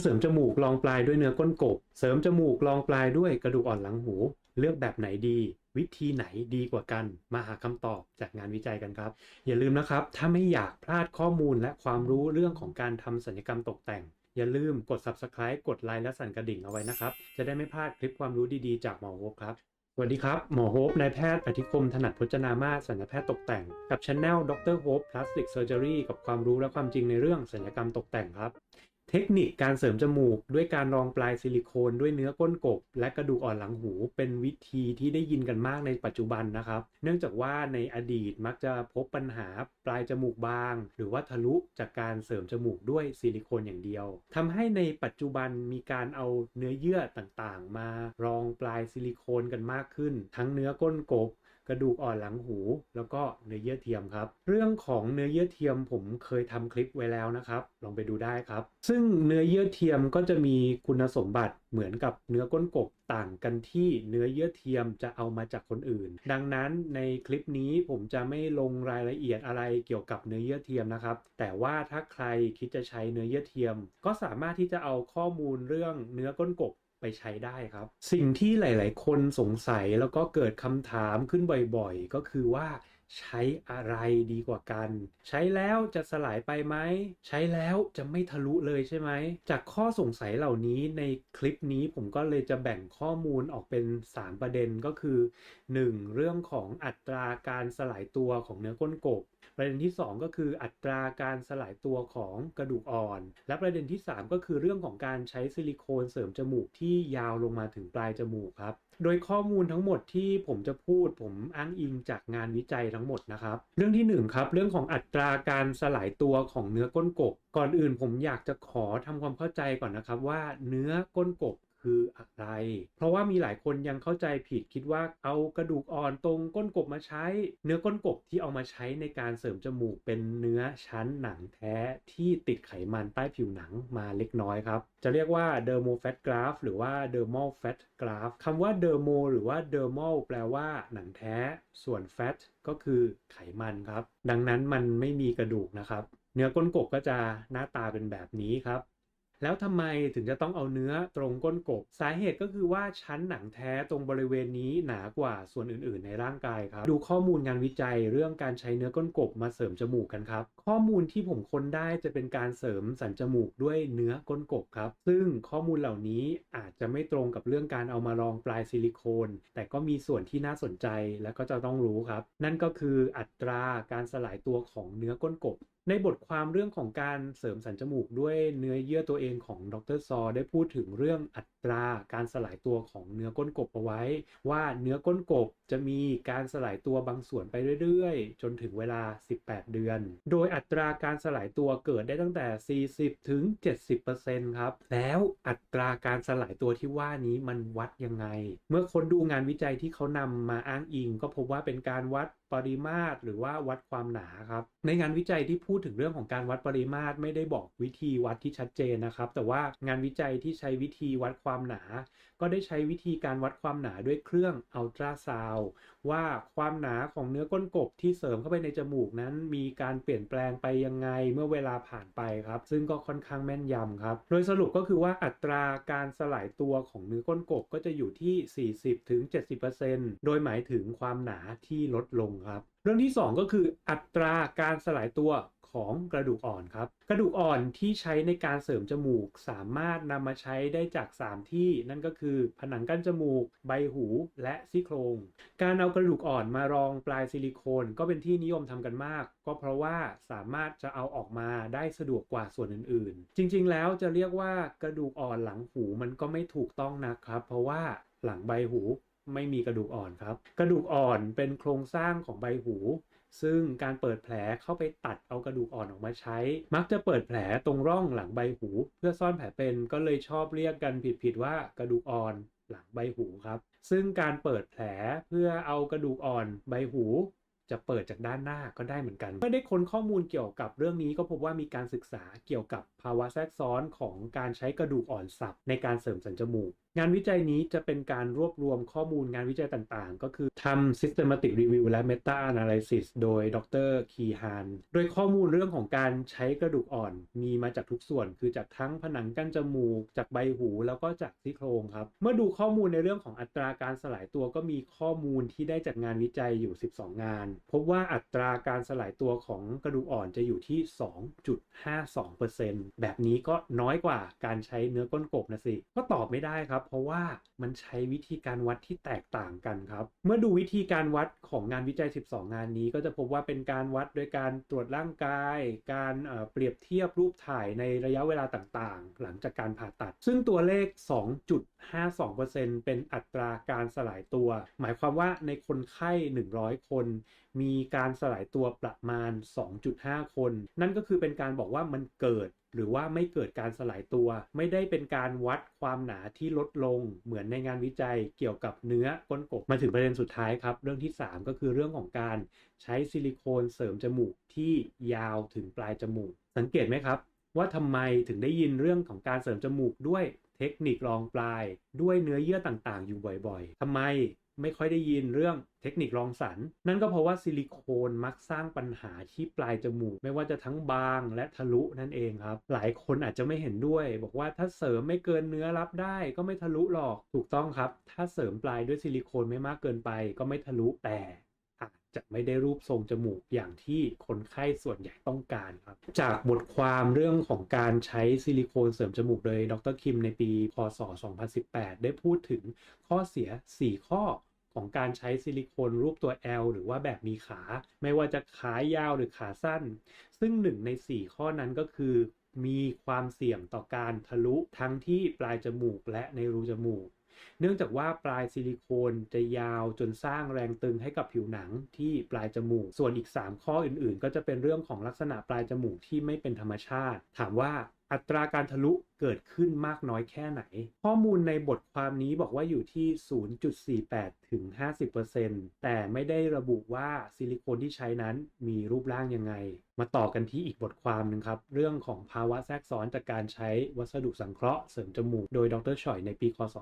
เสริมจมูกรองปลายด้วยเนื้อก้นกบ เสริมจมูกรองปลายด้วยกระดูกอ่อนหลังหู เลือกแบบไหนดี วิธีไหนดีกว่ากัน มาหาคำตอบจากงานวิจัยกันครับ อย่าลืมนะครับ ถ้าไม่อยากพลาดข้อมูลและความรู้เรื่องของการทำศัลยกรรมตกแต่ง อย่าลืมกด subscribe กดไลค์และสั่นกระดิ่งเอาไว้นะครับ จะได้ไม่พลาดคลิปความรู้ดีๆ จากหมอโฮปครับสวัสดีครับ หมอโฮปนายแพทย์อธิคมถนัดพจนามาศัลยแพทย์ตกแต่ง กับช anel ดรโฮปพลาสติกเซอร์เจอรี่กับความรู้และความจริงในเรื่องศัลยกรรมตกแต่งครับ เทคนิคการเสริมจมูก ด้วยการรองปลายซิลิโคน ด้วยเนื้อก้นกบ และกระดูกอ่อนหลังหู เป็นวิธีที่ได้ยินกันมากในปัจจุบันนะครับ เนื่องจากว่าในอดีตมักจะพบปัญหาปลายจมูกบาง หรือว่าทะลุจากการเสริมจมูกด้วยซิลิโคนอย่างเดียวทำให้ในปัจจุบันมีการเอาเนื้อเยื่อต่างๆ มารองปลายซิลิโคนกันมากขึ้น ทั้งเนื้อก้นกบ กระดูกอ่อนหลังหู แล้วก็เนื้อเยื่อเทียมครับ เรื่องของเนื้อเยื่อเทียมผมเคยทำคลิปไว้แล้วนะครับ ลองไปดูได้ครับ ซึ่งเนื้อเยื่อเทียมก็จะมีคุณสมบัติเหมือนกับเนื้อก้นกบต่างกันที่เนื้อเยื่อเทียมจะเอามาจากคนอื่น ดังนั้นในคลิปนี้ผมจะไม่ลงรายละเอียดอะไรเกี่ยวกับเนื้อเยื่อเทียมนะครับ แต่ว่าถ้าใครคิดจะใช้เนื้อเยื่อเทียม ก็สามารถที่จะเอาข้อมูลเรื่องเนื้อก้นกบ ไปใช้ได้ครับ สิ่งที่หลาย ๆ คนสงสัยแล้วก็เกิดคำถามขึ้นบ่อย ๆ ก็คือว่า ใช้อะไรดีกว่ากัน ใช้แล้วจะสลายไปไหม ใช้แล้วจะไม่ทะลุเลยใช่ไหม จากข้อสงสัยเหล่านี้ในคลิปนี้ผมก็เลยจะแบ่งข้อมูลออกเป็น 3 ประเด็นก็คือ 1. เรื่องของอัตราการสลายตัวของเนื้อก้นกบ ประเด็นที่ 2 ก็คืออัตราการสลายตัวของกระดูกอ่อน และประเด็นที่ 3 ก็คือเรื่องของการใช้ซิลิโคนเสริมจมูกที่ยาวลงมาถึงปลายจมูกครับ โดยข้อมูลทั้งหมดที่ผมจะพูดผมอ้างอิงจากงานวิจัยทั้งหมดนะครับ เรื่องที่1ครับเรื่องของอัตราการสลายตัวของเนื้อก้นกบ ก่อนอื่นผมอยากจะขอทำความเข้าใจก่อนนะครับว่าเนื้อก้นกบ คืออะไร เพราะว่ามีหลายคนยังเข้าใจผิดคิดว่าเอากระดูกอ่อนตรงก้นกบมาใช้ เนื้อก้นกบที่เอามาใช้ในการเสริมจมูกเป็นเนื้อชั้นหนังแท้ที่ติดไขมันใต้ผิวหนังมาเล็กน้อยครับ จะเรียกว่า dermal fat graft หรือว่า dermal fat graft คำว่า dermal หรือว่า dermal แปลว่าหนังแท้ ส่วน fat ก็คือไขมันครับ ดังนั้นมันไม่มีกระดูกนะครับ เนื้อก้นกบก็จะหน้าตาเป็นแบบนี้ครับ แล้วทำไมถึงจะต้องเอาเนื้อตรงก้นกบ สาเหตุก็คือว่าชั้นหนังแท้ตรงบริเวณนี้หนากว่าส่วนอื่น ๆ ในร่างกายครับ ดูข้อมูลงานวิจัยเรื่องการใช้เนื้อก้นกบมาเสริมจมูกกันครับ ข้อมูลที่ผมค้นได้จะเป็นการเสริมสันจมูกด้วยเนื้อก้นกบครับ ซึ่งข้อมูลเหล่านี้อาจจะไม่ตรงกับเรื่องการเอามารองปลายซิลิโคน แต่ก็มีส่วนที่น่าสนใจและก็จะต้องรู้ครับ นั่นก็คืออัตราการสลายตัวของเนื้อก้นกบ ในบทความเรื่องของการเสริมสันจมูกด้วยเนื้อเยื่อตัวเองของดรซอ ได้พูดถึงเรื่องอัตราการสลายตัวของเนื้อก้นกบเอาไว้ ว่าเนื้อก้นกบจะมีการสลายตัวบางส่วนไปเรื่อยๆ จนถึงเวลา 18 เดือน โดยอัตราการสลายตัวเกิดได้ตั้งแต่ 40 ถึง 70%ครับ แล้วอัตราการสลายตัวที่ว่านี้มันวัดยังไง เมื่อคนดูงานวิจัยที่เขานำมาอ้างอิง ก็พบว่าเป็นการวัดปริมาตรหรือว่าวัดความหนาครับ ในงานวิจัยที่พููดถึงเรื่องของการวัดปริมาตรไม่ได้บอกวิธีวัดที่ชัดเจนนะครับ แต่ว่างานวิจัยที่ใช้วิธีวัดความหนา ก็ได้ใช้วิธีการวัดความหนาด้วยเครื่องอัลตราซาว ว่าความหนาของเนื้อก้นกบที่เสริมเข้าไปในจมูกนั้นมีการเปลี่ยนแปลงไปยังไงเมื่อเวลาผ่านไปครับ ซึ่งก็ค่อนข้างแม่นยำครับ โดยสรุปก็คือว่าอัตราการสลายตัวของเนื้อก้นกบก็จะอยู่ที่ 40-70%โดยหมายถึงความหนาที่ลดลงครับเรื่องที่ 2 ก็คืออัตราการสลายตัวของกระดูกอ่อนครับ กระดูกอ่อนที่ใช้ในการเสริมจมูก สามารถนำมาใช้ได้จาก 3 ที่นั่นก็คือผนังกั้นจมูก ใบหูและซี่โครง การเอากระดูกอ่อนมารองปลายซิลิโคน ก็เป็นที่นิยมทำกันมาก ก็เพราะว่าสามารถจะเอาออกมาได้สะดวกกว่าส่วนอื่นๆ จริงๆ แล้วจะเรียกว่ากระดูกอ่อนหลังหูมันก็ไม่ถูกต้องนะครับ เพราะว่าหลังใบหูไม่มีกระดูกอ่อนครับ กระดูกอ่อนเป็นโครงสร้างของใบหู ซึ่งการเปิดแผลเข้าไปตัดเอากระดูกอ่อนออกมาใช้ มักจะเปิดแผลตรงร่องหลังใบหู เพื่อซ่อนแผลเป็นก็เลยชอบเรียกกันผิดๆว่ากระดูกอ่อน หลังใบหูครับ ซึ่งการเปิดแผลเพื่อเอากระดูกอ่อนใบหูจะเปิดจากด้านหน้าก็ได้เหมือนกัน เมื่อได้ค้นข้อมูลเกี่ยวกับเรื่องนี้ก็พบว่ามีการศึกษาเกี่ยวกับภาวะแทรกซ้อนของการใช้กระดูกอ่อนสับในการเสริมสันจมูก งานวิจัยนี้จะเป็นการรวบรวมข้อมูลงานวิจัยต่างๆ ก็คือทำ systematic review และ meta analysis โดยดรคีฮานโดยข้อมูลเรื่องของการใช้กระดูกอ่อนมีมาจากทุกส่วน คือจากทั้งผนังกั้นจมูก จากใบหู แล้วก็จากซี่โครงครับ เมื่อดูข้อมูลในเรื่องของอัตราการสลายตัวก็มีข้อมูลที่ได้จากงานวิจัยอยู่ 12 งาน พบว่าอัตราการสลายตัวของกระดูกอ่อนจะอยู่ที่ 2.52%แบบนี้ก็น้อยกว่าการใช้เนื้อก้นกบนะสิ ก็ตอบไม่ได้ครับเพราะว่ามันใช้วิธีการวัดที่แตกต่างกันครับ เมื่อดูวิธีการวัดของงานวิจัย 12 งานนี้ ก็จะพบว่าเป็นการวัดโดยการตรวจร่างกาย การเอ่อเปรียบเทียบรูปถ่ายในระยะเวลาต่างๆ หลังจากการผ่าตัด ซึ่งตัวเลข 2.52%เป็นอัตราการสลายตัว หมายความว่าในคนไข้ 100 คน มีการสลายตัวประมาณ 2.5 คน นั่นก็คือเป็นการบอกว่ามันเกิด หรือว่าไม่เกิดการสลายตัว ไม่ได้เป็นการวัดความหนาที่ลดลงเหมือนในงานวิจัยเกี่ยวกับเนื้อก้นกบมาถึงประเด็นสุดท้ายครับ เรื่องที่ 3 ก็คือเรื่องของการใช้ซิลิโคนเสริมจมูกที่ยาวถึงปลายจมูก สังเกตไหมครับ ว่าทำไมถึงได้ยินเรื่องของการเสริมจมูกด้วยเทคนิครองปลาย ด้วยเนื้อเยื่อต่างๆ อยู่บ่อยๆทำไม ไม่ค่อยได้ยินเรื่องเทคนิครองสรรนั่นก็เพราะว่าซิลิโคนมักสร้างปัญหาที่ปลายจมูก ไม่ว่าจะทั้งบางและทะลุนั่นเองครับ หลายคนอาจจะไม่เห็นด้วย บอกว่าถ้าเสริมไม่เกินเนื้อรับได้ก็ไม่ทะลุหรอก ถูกต้องครับ ถ้าเสริมปลายด้วยซิลิโคนไม่มากเกินไปก็ไม่ทะลุแต่ จะไม่ได้รูปทรงจมูกอย่างที่คนไข้ส่วนใหญ่ต้องการครับ จากบทความเรื่องของการใช้ซิลิโคนเสริมจมูกโดยดรคิมในปี พศ 2018 ได้พูดถึงข้อเสีย 4 ข้อของการใช้ซิลิโคนรูปตัว L หรือว่าแบบมีขา ไม่ว่าจะขายาวหรือขาสั้น ซึ่งหนึ่งใน 4 ข้อนั้นก็คือ มีความเสี่ยงต่อการทะลุทั้งที่ปลายจมูกและในรูจมูก เนื่องจากว่าปลายซิลิโคนจะยาวจนสร้างแรงตึงให้กับผิวหนังที่ปลายจมูก ส่วนอีก 3 ข้ออื่นๆ ก็จะเป็นเรื่องของลักษณะปลายจมูกที่ไม่เป็นธรรมชาติ ถามว่าอัตราการทะลุ เกิดขึ้นมากน้อยแค่ไหน ข้อมูลในบทความนี้บอกว่าอยู่ที่ 0.48 ถึง 50%แต่ไม่ได้ระบุว่าซิลิโคนที่ใช้นั้นมีรูปร่างยังไง มาต่อกันที่อีกบทความหนึงครับ เรื่องของภาวะแทรกซ้อนจากการใช้วัสดุสังเคราะห์เสริมจมูก โดยดรชอยในปี คศ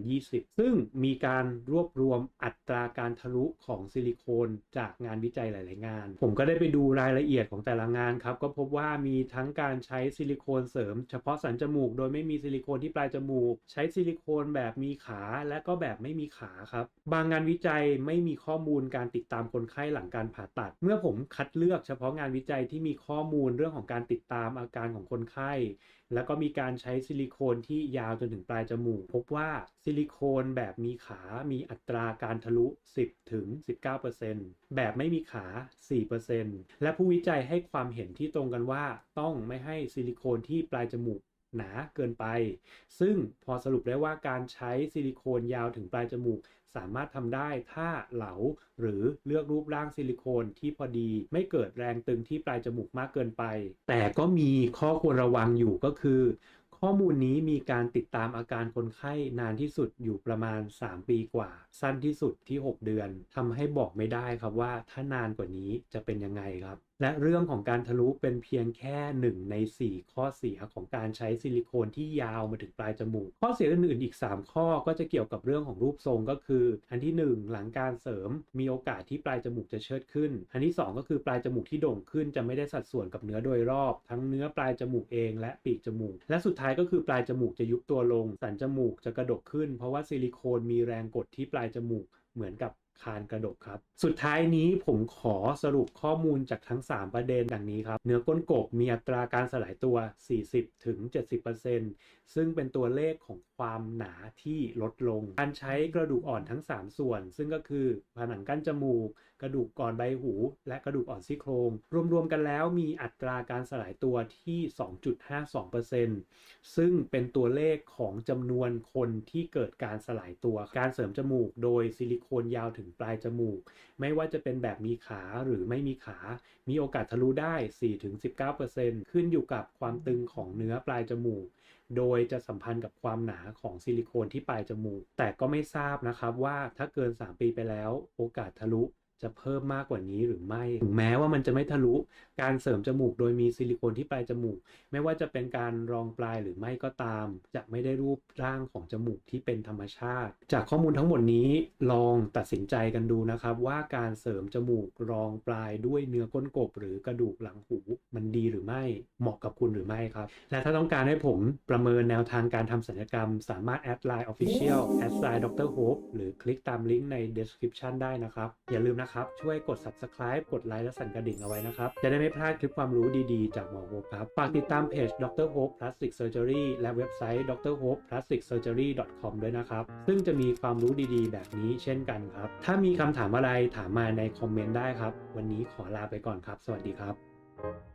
2020 ซึ่งมีการรวบรวมอัตราการทะลุของซิลิโคนจากงานวิจัยหลาย ๆ งาน ผมก็ได้ไปดูรายละเอียดของแต่ละงานครับ ก็พบว่ามีทั้งการใช้ซิลิโคนเสริมเฉพาะสันจมูกโดยไม่มีซิลิโคนที่ปลายจมูก ใช้ซิลิโคนแบบมีขาและก็แบบไม่มีขาครับ บางงานวิจัยไม่มีข้อมูลการติดตามคนไข้หลังการผ่าตัด เมื่อผมคัดเลือกเฉพาะงานวิจัยที่มีข้อมูลเรื่องของการติดตามอาการของคนไข้ แล้วก็มีการใช้ซิลิโคนที่ยาวจนถึงปลายจมูก พบว่าซิลิโคนแบบมีขามีอัตราการทะลุ 10ถึง19%แบบไม่มีขา 4%และผู้วิจัยให้ความเห็นที่ตรงกันว่าต้องไม่ให้ซิลิโคนที่ปลายจมูก หนาเกินไป ซึ่งพอสรุปได้ว่าการใช้ซิลิโคนยาวถึงปลายจมูก สามารถทำได้ถ้าเหลาหรือเลือกรูปร่างซิลิโคนที่พอดีไม่เกิดแรงตึงที่ปลายจมูกมากเกินไป แต่ก็มีข้อควรระวังอยู่ก็คือ ข้อมูลนี้มีการติดตามอาการคนไข้นานที่สุดอยู่ประมาณ 3 ปีกว่า สั้นที่สุดที่ 6 เดือนทำให้บอกไม่ได้ครับว่าถ้านานกว่านี้จะเป็นยังไงครับ และเรื่องของการทะลุเป็นเพียงแค่หนึ่งใน 4 ข้อเสียของการใช้ซิลิโคนที่ยาวมาถึงปลายจมูก ข้อเสียอื่นๆอีก 3 ข้อก็จะเกี่ยวกับเรื่องของรูปทรงก็คือ อันที่ 1 หลังการเสริมมีโอกาสที่ปลายจมูกจะเชิดขึ้น อันที่ 2 ก็คือปลายจมูกที่โด่งขึ้นจะไม่ได้สัดส่วนกับเนื้อโดยรอบ ทั้งเนื้อปลายจมูกเองและปีกจมูก และสุดท้ายก็คือปลายจมูกจะยุบตัวลง สันจมูกจะกระดกขึ้น เพราะว่าซิลิโคนมีแรงกดที่ปลายจมูกเหมือนกับ คานกระดกครับ สุดท้ายนี้ผมขอสรุปข้อมูลจากทั้ง 3 ประเด็นดังนี้ครับ เนื้อก้นกบมีอัตราการสลายตัว 40-70%ซึ่งเป็นตัวเลขของความหนาที่ลดลง การใช้กระดูกอ่อนทั้ง 3 ส่วน ซึ่งก็คือผนังกั้นจมูกกระดูกก่อนใบหู และกระดูกอ่อนซี่โครง รวมๆกันแล้วมีอัตราการสลายตัวที่ 2.52%ซึ่งเป็นตัวเลขของจำนวนคนที่เกิดการสลายตัว การเสริมจมูกโดยซิลิโคนยาวถึงปลายจมูก ไม่ว่าจะเป็นแบบมีขาหรือไม่มีขา มีโอกาสทะลุได้ 4-19%ขึ้นอยู่กับความตึงของเนื้อปลายจมูก โดยจะสัมพันธ์กับความหนาของซิลิโคนที่ปลายจมูก แต่ก็ไม่ทราบนะครับว่าถ้าเกิน 3 ปีไปแล้ว โอกาสทะลุ จะเพิ่มมากกว่านี้หรือไม่ถึงแม้ว่ามันจะไม่ทะลุการเสริมจมูกโดยมีซิลิโคนที่ปลายจมูก ไม่ว่าจะเป็นการรองปลายหรือไม่ก็ตาม จะไม่ได้รูปร่างของจมูกที่เป็นธรรมชาติ จากข้อมูลทั้งหมดนี้ลองตัดสินใจกันดูนะครับ ว่าการเสริมจมูกรองปลายด้วยเนื้อก้นกบ หรือกระดูกหลังหู มันดีหรือไม่เหมาะกับคุณหรือไม่ครับ และถ้าต้องการให้ผมประเมินแนวทางการทำศัลยกรรม สามารถแอดไลน์ Official แอดไลน์ดรโฮปหรือคลิกตามลิงก์ใน description ได้นะครับอย่าลืมนะครับ ช่วยกด subscribe กดไลค์และสั่นกระดิ่งเอาไว้นะครับ จะได้ไม่พลาดคลิปความรู้ดีๆ จากหมอโฮปครับ ฝากติดตามเพจ Dr. Hope Plastic Surgery และเว็บไซต์ drhopeplasticsurgery.com ด้วยนะครับ ซึ่งจะมีความรู้ดีๆ แบบนี้เช่นกันครับ ถ้ามีคำถามอะไรถามมาในคอมเมนต์ได้ครับ วันนี้ขอลาไปก่อนครับ สวัสดีครับ